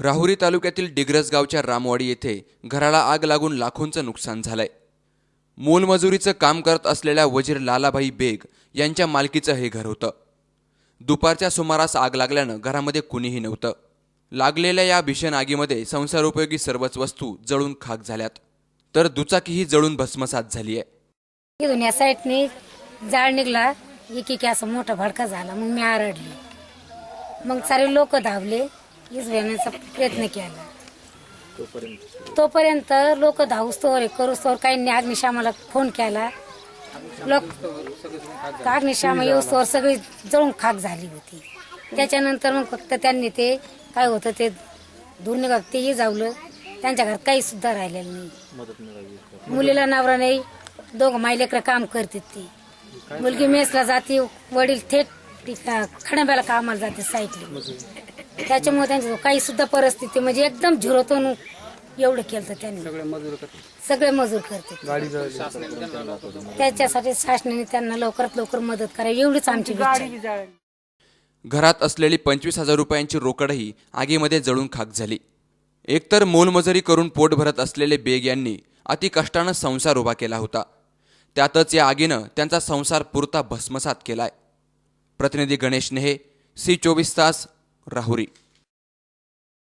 राहुरी तालुक्यातील डिग्रस गावच्या रामवाडी येथे घराला आग लागून लाखोंचं नुकसान झालंय. मोलमजुरीचं काम करत असलेल्या वजीर लालाभाई बेग यांच्या मालकीचं हे घर होतं. दुपारच्या सुमारास आग लागल्यानं घरामध्ये कुणीही नव्हतं. लागलेल्या या भीषण आगीमध्ये संसारोपयोगी सर्वच वस्तू जळून खाक झाल्यात. तर दुचाकीही जळून भस्मसात झाली आहे या साईडने जाळ निघला एक असं मोठा भडका झाला मग मी आरडली. मग सारे लोक धावले. इजवेण्याचा प्रयत्न केला. तोपर्यंत. लोक धावूस्तोवर करूस्तोवर काहींनी अग्निशामाला फोन केला. लोक अग्निशामा येऊस्तोवर सगळी जळून खाक झाली होती. त्याच्यानंतर मग फक्त त्यांनी ते काय होतं ते दूर निघा तेही जावलं त्यांच्या घरात काही सुद्धा राहिलेलं नाही. मुलीला नवरा नाही दोघं मायलेकर काम करते ती. मुलगी मेसला जाते वडील थेट खडंब्याला कामाला जाते साईटली. त्याच्यामुळे त्यांच्या काही सुद्धा परिस्थिती म्हणजे एकदम झिरोतून एवढं केलं त्यांनी. सगळे मजूर करते त्याच्यासाठी शासनाने त्यांना लवकरात लवकर मदत करावी एवढीच आमची. घरात असलेली पंचवीस हजार रुपयांची रोकडही आगीमध्ये जळून खाक झाली. एकतर मोलमजुरी करून पोट भरत असलेले बेग यांनी अति कष्टानं संसार उभा केला होता. त्यातच या आगीनं त्यांचा संसार पुरता भस्मसात केलाय. प्रतिनिधी गणेश नेहे सी चोवीस तास राहुरी